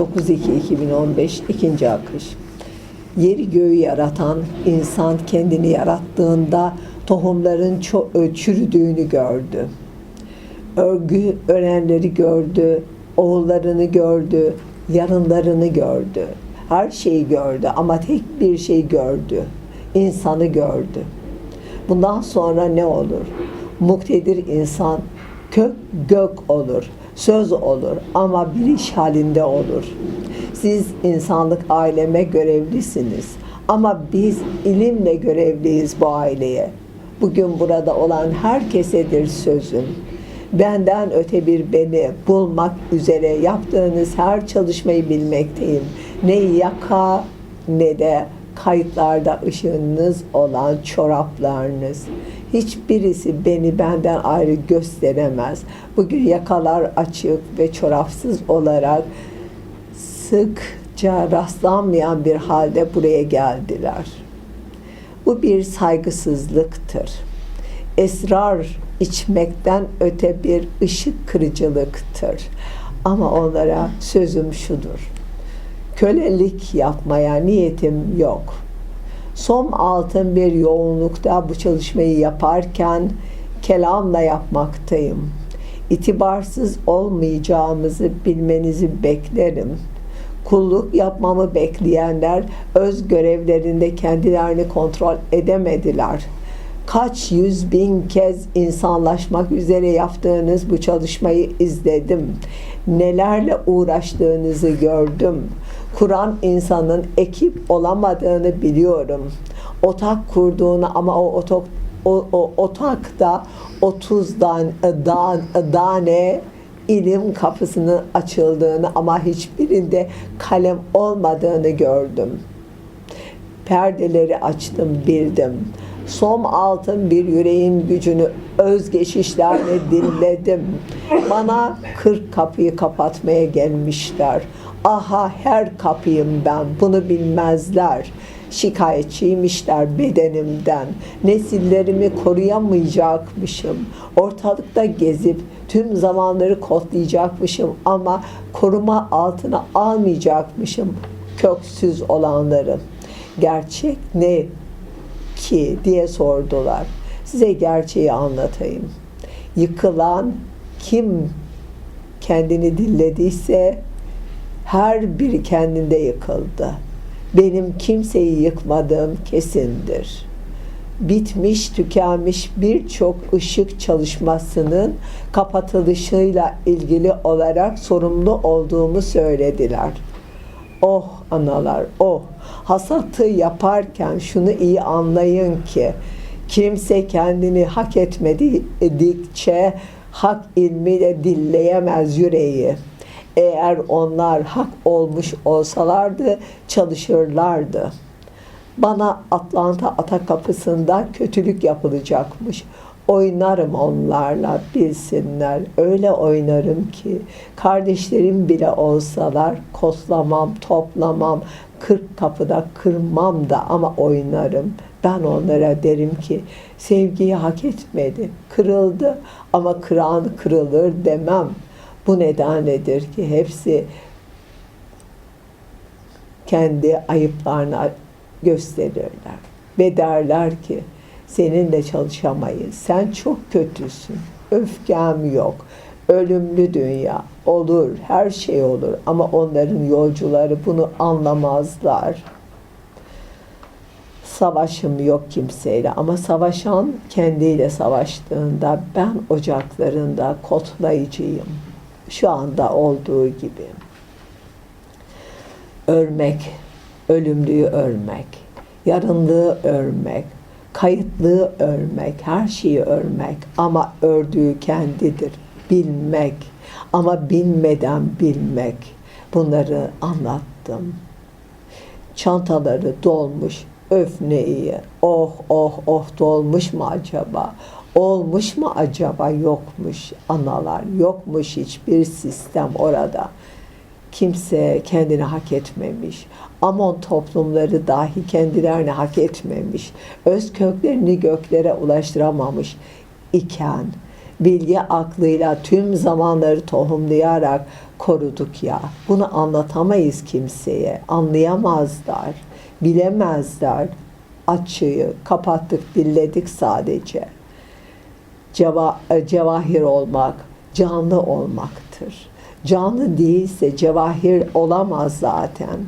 9-2-2015 ikinci akış. Yeri göğü yaratan insan kendini yarattığında tohumların çürüdüğünü gördü. Örgü örenleri gördü, oğullarını gördü, yarınlarını gördü. Her şeyi gördü ama tek bir şey gördü. İnsanı gördü. Bundan sonra ne olur? Muktedir insan kök gök olur, söz olur ama bir iş halinde olur. Siz insanlık aileme görevlisiniz ama biz ilimle görevliyiz bu aileye. Bugün burada olan herkesedir sözüm. Benden öte bir beni bulmak üzere yaptığınız her çalışmayı bilmekteyim. Ne yaka ne de kayıtlarda ışığınız olan çoraplarınız. Hiçbirisi beni benden ayrı gösteremez. Bugün yakalar açık ve çorapsız olarak sıkça rastlanmayan bir halde buraya geldiler. Bu bir saygısızlıktır. Esrar içmekten öte bir ışık kırıcılıktır. Ama onlara sözüm şudur. Kölelik yapmaya niyetim yok. Som altın bir yoğunlukta bu çalışmayı yaparken kelamla yapmaktayım. İtibarsız olmayacağımızı bilmenizi beklerim. Kulluk yapmamı bekleyenler öz görevlerinde kendilerini kontrol edemediler. Kaç yüz bin kez insanlaşmak üzere yaptığınız bu çalışmayı izledim. Nelerle uğraştığınızı gördüm. Kur'an insanın ekip olamadığını biliyorum. Otak kurduğunu ama o otak o, o otakta 30 dan, dan, tane ilim kapısının açıldığını ama hiçbirinde kalem olmadığını gördüm. Perdeleri açtım bildim. Som altın bir yüreğin gücünü özgeçişlerle dinledim. Bana kırk kapıyı kapatmaya gelmişler. Aha her kapıyım ben bunu bilmezler. Şikayetçiymişler bedenimden. Nesillerimi koruyamayacakmışım. Ortalıkta gezip tüm zamanları kodlayacakmışım ama koruma altına almayacakmışım köksüz olanları. Gerçek ne ki diye sordular. Size gerçeği anlatayım. Yıkılan kim kendini dillediyse her biri kendinde yıkıldı. Benim kimseyi yıkmadığım kesindir. Bitmiş, tükenmiş birçok ışık çalışmasının kapatılışıyla ilgili olarak sorumlu olduğumu söylediler. Oh analar, oh. Hasatı yaparken şunu iyi anlayın ki kimse kendini hak etmedikçe hak ilmiyle dilleyemez yüreği. Eğer onlar hak olmuş olsalardı çalışırlardı. Bana Atlanta Ata Kapısı'nda kötülük yapılacakmış. Oynarım onlarla bilsinler. Öyle oynarım ki kardeşlerim bile olsalar koslamam, toplamam, kırk kapıda kırmam da ama oynarım. Ben onlara derim ki sevgiyi hak etmedi, kırıldı ama kıran kırılır demem. Bu nedenledir ki hepsi kendi ayıplarını gösterirler ve derler ki seninle çalışamayız. Sen çok kötüsün. Öfkem yok. Ölümlü dünya olur, her şey olur ama onların yolcuları bunu anlamazlar. Savaşım yok kimseyle ama savaşan kendiyle savaştığında ben ocaklarında kotlayıcıyım. Şu anda olduğu gibi. Örmek, ölümlüğü örmek, yarınlığı örmek, kayıtlığı örmek, her şeyi örmek ama ördüğü kendidir. Bilmek ama bilmeden bilmek. Bunları anlattım. Çantaları dolmuş, öf oh oh oh dolmuş mu acaba? Olmuş mu acaba? Yokmuş analar, yokmuş hiçbir sistem orada. Kimse kendini hak etmemiş. Amon toplumları dahi kendilerini hak etmemiş. Öz köklerini göklere ulaştıramamış iken bilgi aklıyla tüm zamanları tohumlayarak koruduk ya. Bunu anlatamayız kimseye. Anlayamazlar, bilemezler. Açıyı kapattık, dilledik sadece. Ceva, cevahir olmak, canlı olmaktır. Canlı değilse cevahir olamaz zaten.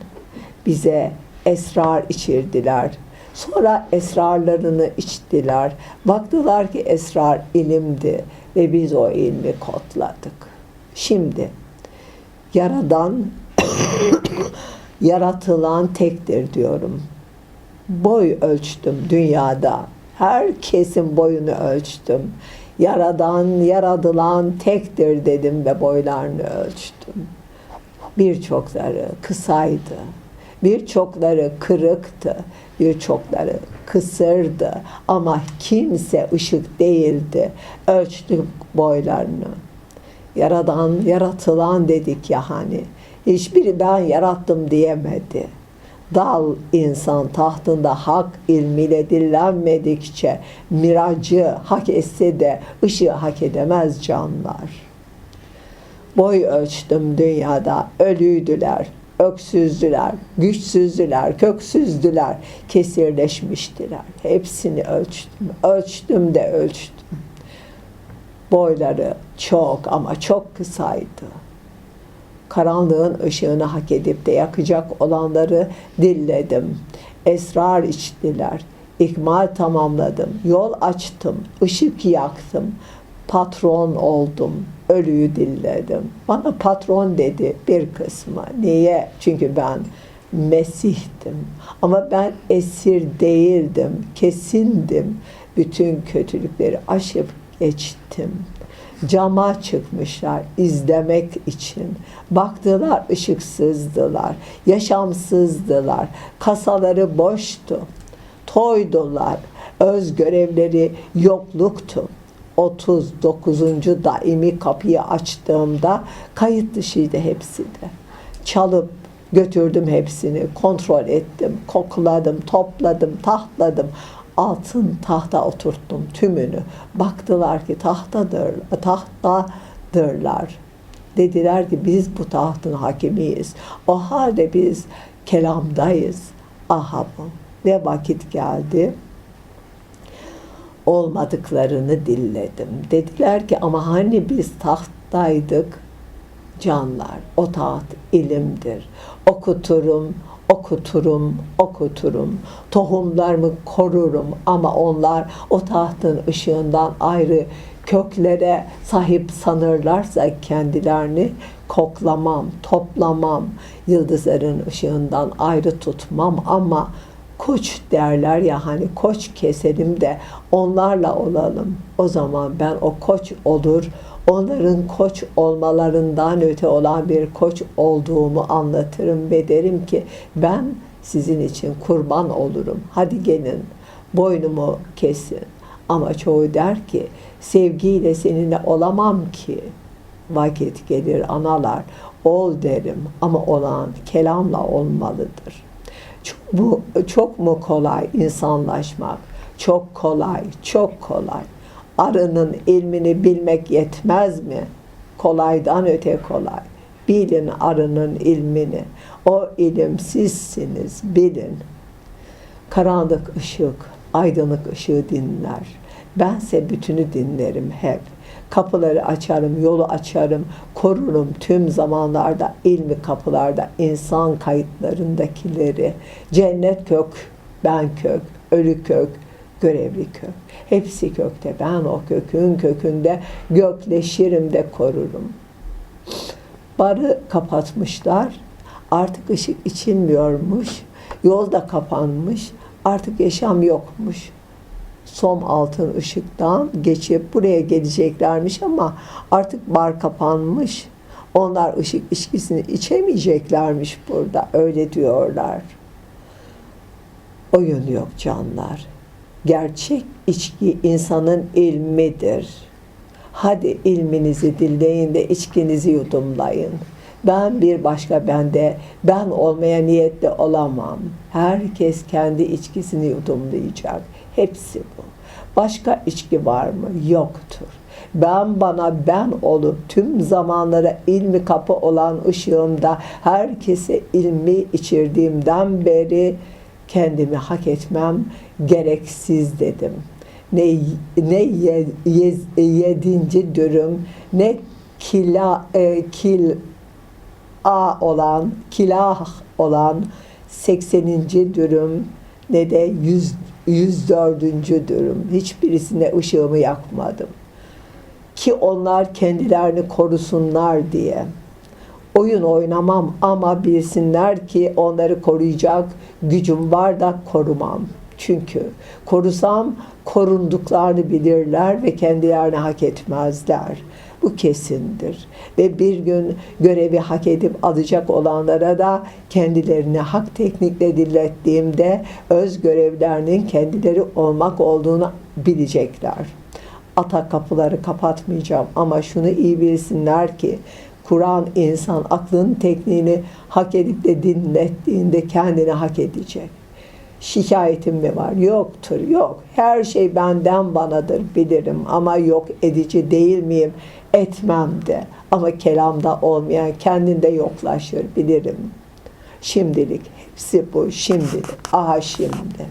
Bize esrar içirdiler. Sonra esrarlarını içtiler. Baktılar ki esrar ilimdi ve biz o ilmi kodladık. Şimdi yaradan yaratılan tektir diyorum. Boy ölçtüm dünyada. Herkesin boyunu ölçtüm. Yaradan yaradılan tektir dedim ve boylarını ölçtüm. Birçokları kısaydı. Birçokları kırıktı. Birçokları kısırdı. Ama kimse ışık değildi. Ölçtüm boylarını. Yaradan, yaratılan dedik ya hani. Hiçbiri ben yarattım diyemedi. Dal insan tahtında hak ilmiyle dillenmedikçe miracı hak etse de ışığı hak edemez canlar. Boy ölçtüm dünyada, ölüydüler, öksüzdüler, güçsüzdüler, köksüzdüler, kesirleşmiştiler. Hepsini ölçtüm, ölçtüm de ölçtüm. Boyları çok ama çok kısaydı karanlığın ışığını hak edip de yakacak olanları dilledim. Esrar içtiler. İkmal tamamladım. Yol açtım. ışık yaktım. Patron oldum. Ölüyü dilledim. Bana patron dedi bir kısmı. Niye? Çünkü ben Mesih'tim. Ama ben esir değildim. Kesindim. Bütün kötülükleri aşıp geçtim cama çıkmışlar izlemek için. Baktılar ışıksızdılar, yaşamsızdılar, kasaları boştu, toydular, öz görevleri yokluktu. 39. daimi kapıyı açtığımda kayıt dışıydı hepsi de. Çalıp götürdüm hepsini, kontrol ettim, kokladım, topladım, tahtladım altın tahta oturttum tümünü. Baktılar ki tahtadır, tahtadırlar. Dediler ki biz bu tahtın hakimiyiz. O halde biz kelamdayız. Aha bu. Ne vakit geldi? Olmadıklarını dilledim. Dediler ki ama hani biz tahttaydık canlar. O taht ilimdir. Okuturum, okuturum, okuturum. Tohumlarımı korurum ama onlar o tahtın ışığından ayrı köklere sahip sanırlarsa kendilerini koklamam, toplamam, yıldızların ışığından ayrı tutmam ama koç derler ya hani koç keselim de onlarla olalım. O zaman ben o koç olur, onların koç olmalarından öte olan bir koç olduğumu anlatırım ve derim ki ben sizin için kurban olurum. Hadi gelin boynumu kesin. Ama çoğu der ki sevgiyle seninle olamam ki. Vakit gelir analar ol derim ama olan kelamla olmalıdır. Mu, çok mu kolay insanlaşmak? Çok kolay, çok kolay arının ilmini bilmek yetmez mi? Kolaydan öte kolay. Bilin arının ilmini. O ilim sizsiniz, bilin. Karanlık ışık, aydınlık ışığı dinler. Bense bütünü dinlerim hep. Kapıları açarım, yolu açarım, korurum tüm zamanlarda, ilmi kapılarda, insan kayıtlarındakileri. Cennet kök, ben kök, ölü kök, görevli kök. Hepsi kökte. Ben o kökün kökünde gökleşirim de korurum. Barı kapatmışlar. Artık ışık içilmiyormuş. Yol da kapanmış. Artık yaşam yokmuş. Som altın ışıktan geçip buraya geleceklermiş ama artık bar kapanmış. Onlar ışık içkisini içemeyeceklermiş burada. Öyle diyorlar. Oyun yok canlar. Gerçek içki insanın ilmidir. Hadi ilminizi dinleyin de içkinizi yudumlayın. Ben bir başka bende, ben olmaya niyetli olamam. Herkes kendi içkisini yudumlayacak. Hepsi bu. Başka içki var mı? Yoktur. Ben bana ben olup tüm zamanlara ilmi kapı olan ışığımda herkese ilmi içirdiğimden beri kendimi hak etmem gereksiz dedim. Ne ne ye, ye- yedinci dürüm ne kila e, kil A olan, kilah olan 80. dürüm ne de 100, 104. dürüm. Hiçbirisine ışığımı yakmadım. Ki onlar kendilerini korusunlar diye. Oyun oynamam ama bilsinler ki onları koruyacak gücüm var da korumam. Çünkü korusam korunduklarını bilirler ve kendilerini hak etmezler. Bu kesindir. Ve bir gün görevi hak edip alacak olanlara da kendilerini hak teknikle dinlettiğimde öz görevlerinin kendileri olmak olduğunu bilecekler. Ata kapıları kapatmayacağım ama şunu iyi bilsinler ki Kur'an insan aklın tekniğini hak edip de dinlettiğinde kendini hak edecek. Şikayetim mi var? Yoktur, yok. Her şey benden banadır bilirim ama yok edici değil miyim? Etmem de. Ama kelamda olmayan kendinde yoklaşır bilirim. Şimdilik hepsi bu şimdilik. Aha şimdi.